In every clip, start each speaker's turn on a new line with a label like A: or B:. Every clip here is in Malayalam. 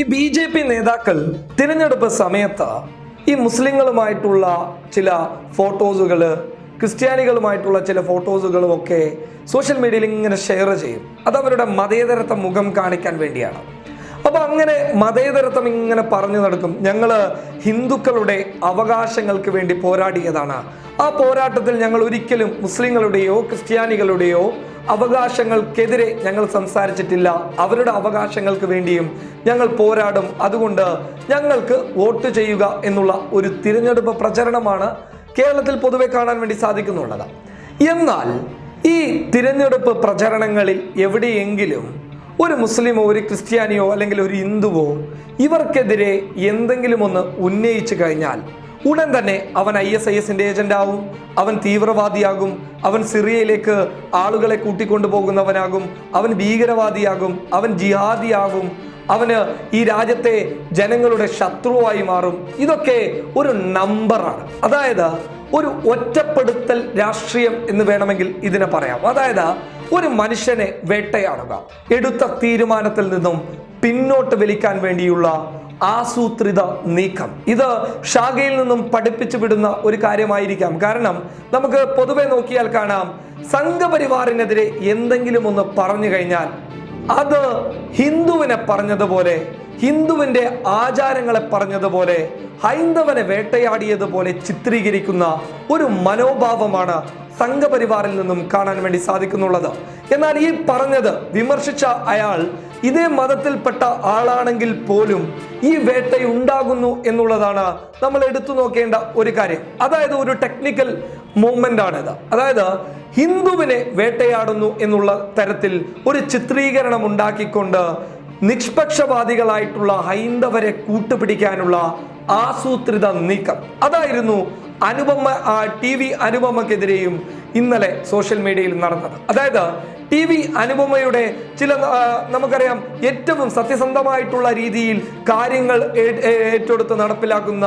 A: ഈ ബി ജെ പി നേതാക്കൾ തിരഞ്ഞെടുപ്പ് സമയത്ത് ഈ മുസ്ലിങ്ങളുമായിട്ടുള്ള ചില ഫോട്ടോസുകൾ ക്രിസ്ത്യാനികളുമായിട്ടുള്ള ചില ഫോട്ടോസുകളും ഒക്കെ സോഷ്യൽ മീഡിയയിൽ ഇങ്ങനെ ഷെയർ ചെയ്യും. അത് അവരുടെ മതേതരത്വ മുഖം കാണിക്കാൻ വേണ്ടിയാണ്. അപ്പോൾ അങ്ങനെ മതേതരത്വം ഇങ്ങനെ പറഞ്ഞു നടക്കും. ഞങ്ങൾ ഹിന്ദുക്കളുടെ അവകാശങ്ങൾക്ക് വേണ്ടി പോരാടിയതാണ്. ആ പോരാട്ടത്തിൽ ഞങ്ങൾ ഒരിക്കലും മുസ്ലിങ്ങളുടെയോ ക്രിസ്ത്യാനികളുടെയോ അവകാശങ്ങൾക്കെതിരെ ഞങ്ങൾ സംസാരിച്ചിട്ടില്ല. അവരുടെ അവകാശങ്ങൾക്ക് വേണ്ടിയും ഞങ്ങൾ പോരാടും. അതുകൊണ്ട് ഞങ്ങൾക്ക് വോട്ട് ചെയ്യുക എന്നുള്ള ഒരു തിരഞ്ഞെടുപ്പ് പ്രചരണമാണ് കേരളത്തിൽ പൊതുവെ കാണാൻ വേണ്ടി സാധിക്കുന്നുള്ളത്. എന്നാൽ ഈ തിരഞ്ഞെടുപ്പ് പ്രചരണങ്ങളിൽ എവിടെയെങ്കിലും ഒരു മുസ്ലിമോ ഒരു ക്രിസ്ത്യാനിയോ അല്ലെങ്കിൽ ഒരു ഹിന്ദുവോ ഇവർക്കെതിരെ എന്തെങ്കിലും ഒന്ന് ഉന്നയിച്ചു കഴിഞ്ഞാൽ ഉടൻ തന്നെ അവൻ ഐ എസ് ഐ എസിന്റെ ഏജന്റ് ആവും അവൻ തീവ്രവാദിയാകും അവൻ സിറിയയിലേക്ക് ആളുകളെ കൂട്ടിക്കൊണ്ടുപോകുന്നവനാകും അവൻ ഭീകരവാദിയാകും അവൻ ജിഹാദിയാകും അവന് ഈ രാജ്യത്തെ ജനങ്ങളുടെ ശത്രുവായി മാറും. ഇതൊക്കെ ഒരു നമ്പറാണ് അതായത് ഒരു ഒറ്റപ്പെടുത്തൽ രാഷ്ട്രീയം എന്ന് വേണമെങ്കിൽ ഇതിനെ പറയാം. അതായത് ഒരു മനുഷ്യനെ വേട്ടയാടുക. എടുത്ത തീരുമാനത്തിൽ നിന്നും പിന്നോട്ട് വലിക്കാൻ വേണ്ടിയുള്ള ആസൂത്രിത നീക്കം. ഇത് ഷാഗയിൽ നിന്നും പഠിപ്പിച്ചു വിടുന്ന ഒരു കാര്യമായിരിക്കാം. കാരണം നമുക്ക് പൊതുവെ നോക്കിയാൽ കാണാം സംഘപരിവാറിനെതിരെ എന്തെങ്കിലും ഒന്ന് പറഞ്ഞു കഴിഞ്ഞാൽ അത് ഹിന്ദുവിനെ പറഞ്ഞതുപോലെ ഹിന്ദുവിന്റെ ആചാരങ്ങളെ പറഞ്ഞതുപോലെ ഹൈന്ദവനെ വേട്ടയാടിയതുപോലെ ചിത്രീകരിക്കുന്ന ഒരു മനോഭാവമാണ് സംഘപരിവാറിൽ നിന്നും കാണാൻ വേണ്ടി സാധിക്കുന്നുള്ളത്. എന്നാൽ ഈ പറഞ്ഞത് വിമർശിച്ച അയാൾ ഇതേ മതത്തിൽപ്പെട്ട ആളാണെങ്കിൽ പോലും ഈ വേട്ടയുണ്ടാകുന്നു എന്നുള്ളതാണ് നമ്മൾ എടുത്തു നോക്കേണ്ട ഒരു കാര്യം. അതായത് ഒരു ടെക്നിക്കൽ മൂവ്മെന്റ് ആണിത്. അതായത് ഹിന്ദുവിനെ വേട്ടയാടുന്നു എന്നുള്ള തരത്തിൽ ഒരു ചിത്രീകരണം ഉണ്ടാക്കിക്കൊണ്ട് നിഷ്പക്ഷവാദികളായിട്ടുള്ള ഹൈന്ദവരെ കൂട്ടുപിടിക്കാനുള്ള ആസൂത്രിത നീക്കം. അതായിരുന്നു അനുപമ ടി വി അനുപമക്കെതിരെയും ഇന്നലെ സോഷ്യൽ മീഡിയയിൽ നടന്നത്. അതായത് ടി വി അനുപമയുടെ ചില നമുക്കറിയാം ഏറ്റവും സത്യസന്ധമായിട്ടുള്ള രീതിയിൽ കാര്യങ്ങൾ ഏറ്റെടുത്ത് നടപ്പിലാക്കുന്ന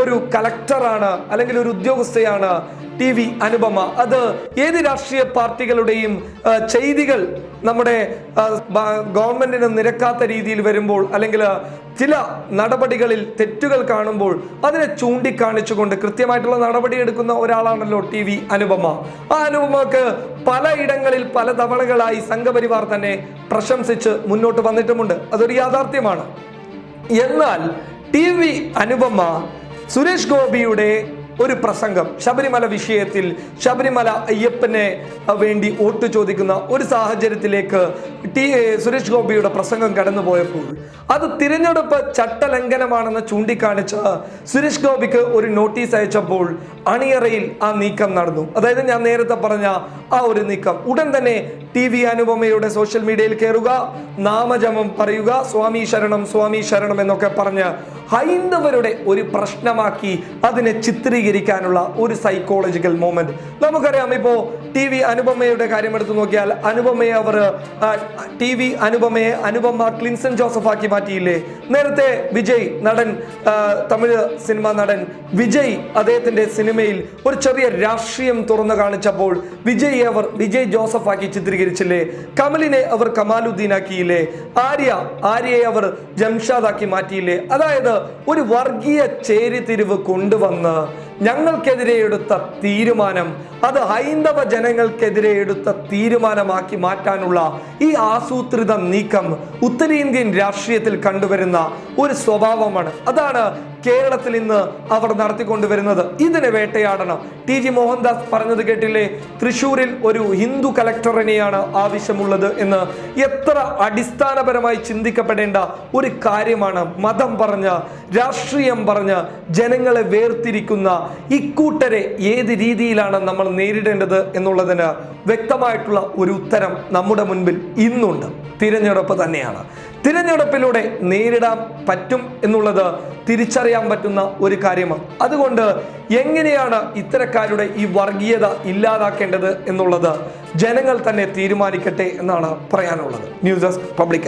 A: ഒരു കലക്ടറാണ് അല്ലെങ്കിൽ ഒരു ഉദ്യോഗസ്ഥയാണ് ടി വി അനുപമ. അത് ഏത് രാഷ്ട്രീയ പാർട്ടികളുടെയും ചെയ്തികൾ നമ്മുടെ ഗവൺമെന്റിന് നിരക്കാത്ത രീതിയിൽ വരുമ്പോൾ അല്ലെങ്കിൽ ചില നടപടികളിൽ തെറ്റുകൾ കാണുമ്പോൾ അതിനെ ചൂണ്ടിക്കാണിച്ചുകൊണ്ട് കൃത്യമായിട്ടുള്ള നടപടി എടുക്കുന്ന ഒരാളാണല്ലോ ടി വി അനുപമ. ആ അനുപമക്ക് പലയിടങ്ങളിൽ പല തവണകളായി സംഘപരിവാർ തന്നെ പ്രശംസിച്ച് മുന്നോട്ട് വന്നിട്ടുമുണ്ട്. അതൊരു യാഥാർത്ഥ്യമാണ്. എന്നാൽ ടി വി അനുപമ സുരേഷ് ഗോപിയുടെ ഒരു പ്രസംഗം. ശബരിമല വിഷയത്തിൽ ശബരിമല അയ്യപ്പനെ വേണ്ടി വോട്ട് ചോദിക്കുന്ന ഒരു സാഹചര്യത്തിലേക്ക് ടി സുരേഷ് ഗോപിയുടെ പ്രസംഗം കടന്നുപോയപ്പോൾ അത് തിരഞ്ഞെടുപ്പ് ചട്ടലംഘനമാണെന്ന് ചൂണ്ടിക്കാണിച്ച് സുരേഷ് ഗോപിക്ക് ഒരു നോട്ടീസ് അയച്ചപ്പോൾ അണിയറയിൽ ആ നീക്കം നടന്നു. അതായത് ഞാൻ നേരത്തെ പറഞ്ഞ ആ ഒരു നീക്കം. ഉടൻ തന്നെ ടി വി അനുപമയുടെ സോഷ്യൽ മീഡിയയിൽ കയറുക നാമജപം പറയുക സ്വാമി ശരണം സ്വാമി ശരണം എന്നൊക്കെ പറഞ്ഞ് ഹൈന്ദവരുടെ ഒരു പ്രശ്നമാക്കി അതിനെ ചിത്രീകരിക്കാനുള്ള ഒരു സൈക്കോളജിക്കൽ മൂമെന്റ് നമുക്കറിയാം ഇപ്പോ ടി വി അനുപമയുടെ കാര്യം എടുത്തു നോക്കിയാൽ അനുപമയെ അവർ ടി വി അനുപമയെ അനുപമ ക്ലിൻസൺ ജോസഫ് ആക്കി മാറ്റിയില്ലേ? നേരത്തെ വിജയ് നടൻ തമിഴ് സിനിമ നടൻ വിജയ് അദ്ദേഹത്തിന്റെ സിനിമയിൽ ഒരു ചെറിയ രാഷ്ട്രീയം തുറന്നു കാണിച്ചപ്പോൾ വിജയ് അവർ വിജയ് ജോസഫ് ആക്കി ചിത്രീകരിച്ചില്ലേ കമലിനെ അവർ കമാലുദ്ദീൻ ആക്കിയില്ലേ ആര്യ ആര്യയെ അവർ ജംഷാദ് ആക്കി മാറ്റിയില്ലേ? അതായത് ഒരു വർഗീയ ചേരിതിരിവ് കൊണ്ടുവന്ന് ഞങ്ങൾക്കെതിരെ എടുത്ത തീരുമാനം അത് ഹൈന്ദവ ജനങ്ങൾക്കെതിരെ എടുത്ത തീരുമാനമാക്കി മാറ്റാനുള്ള ഈ ആസൂത്രിത നീക്കം ഉത്തരേന്ത്യൻ രാഷ്ട്രീയത്തിൽ കണ്ടുവരുന്ന ഒരു സ്വഭാവമാണ്. അതാണ് കേരളത്തിൽ ഇന്ന് അവർ നടത്തിക്കൊണ്ടുവരുന്നത്. ഇതിനെ വേട്ടയാടണം. ടി ജി മോഹൻദാസ് പറഞ്ഞത് കേട്ടില്ലേ? തൃശൂരിൽ ഒരു ഹിന്ദു കലക്ടറിനെയാണ് ആവശ്യമുള്ളത് എന്ന്. എത്ര അടിസ്ഥാനപരമായി ചിന്തിക്കപ്പെടേണ്ട ഒരു കാര്യമാണ് മതം പറഞ്ഞ് രാഷ്ട്രീയം പറഞ്ഞ് ജനങ്ങളെ വേർതിരിക്കുന്ന ഇക്കൂട്ടരെ ഏത് രീതിയിലാണ് നമ്മൾ നേരിടേണ്ടത് എന്നുള്ളതിന് വ്യക്തമായിട്ടുള്ള ഒരു ഉത്തരം നമ്മുടെ മുൻപിൽ ഇന്നുണ്ട്. തിരഞ്ഞെടുപ്പ് തന്നെയാണ്. തിരഞ്ഞെടുപ്പിലൂടെ നേരിടാൻ പറ്റും എന്നുള്ളത് തിരിച്ചറിയാൻ പറ്റുന്ന ഒരു കാര്യമാണ്. അതുകൊണ്ട് എങ്ങനെയാണ് ഇത്തരക്കാരുടെ ഈ വർഗീയത ഇല്ലാതാക്കേണ്ടത് എന്നുള്ളത് ജനങ്ങൾ തന്നെ തീരുമാനിക്കട്ടെ എന്നാണ് പറയാനുള്ളത്. News desk public